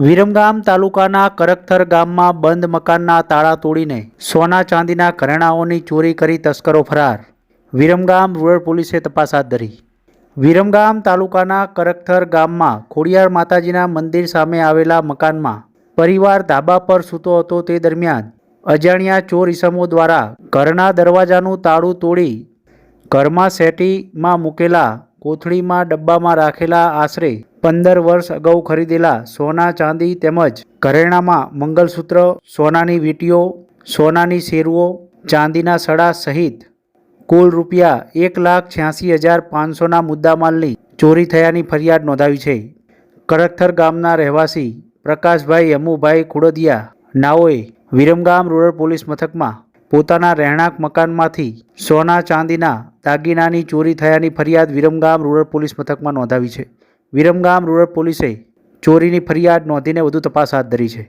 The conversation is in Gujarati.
વિરમગામ તાલુકાના કરકથર ગામમાં બંધ મકાનના તાળા તોડીને સોના ચાંદીના ઘરેણાઓની ચોરી કરી તસ્કરો ફરાર. વિરમગામ રૂરલ પોલીસે તપાસ હાથ ધરી. વિરમગામ તાલુકાના કરકથર ગામમાં ખોડિયાર માતાજીના મંદિર સામે આવેલા મકાનમાં પરિવાર ધાબા પર સૂતો હતો તે દરમિયાન અજાણ્યા ચોર ઇસમો દ્વારા ઘરના દરવાજાનું તાળું તોડી ઘરમાં સેટીમાં મૂકેલા કોથળીમાં ડબ્બામાં રાખેલા આશરે પંદર વર્ષ અગાઉ ખરીદેલા સોના ચાંદી તેમજ ઘરેણામાં મંગલસૂત્ર, સોનાની વીંટીઓ, સોનાની શેરવો, ચાંદીના સડા સહિત કુલ રૂપિયા એક લાખ છ્યાસી હજાર પાંચસોના મુદ્દામાલની ચોરી થયાની ફરિયાદ નોંધાવી છે. કરકથર ગામના રહેવાસી પ્રકાશભાઈ યમુભાઈ ખુડોદિયા નાઓએ વિરમગામ રૂરલ પોલીસ મથકમાં પોતાના રહેણાંક મકાનમાંથી સોના ચાંદીના દાગીનાની ચોરી થયાની ફરિયાદ વિરમગામ રૂરલ પોલીસ મથકમાં નોંધાવી છે. વિરમગામ રૂરલ પોલીસે ચોરીની ફરિયાદ નોંધીને વધુ તપાસ હાથ ધરી છે.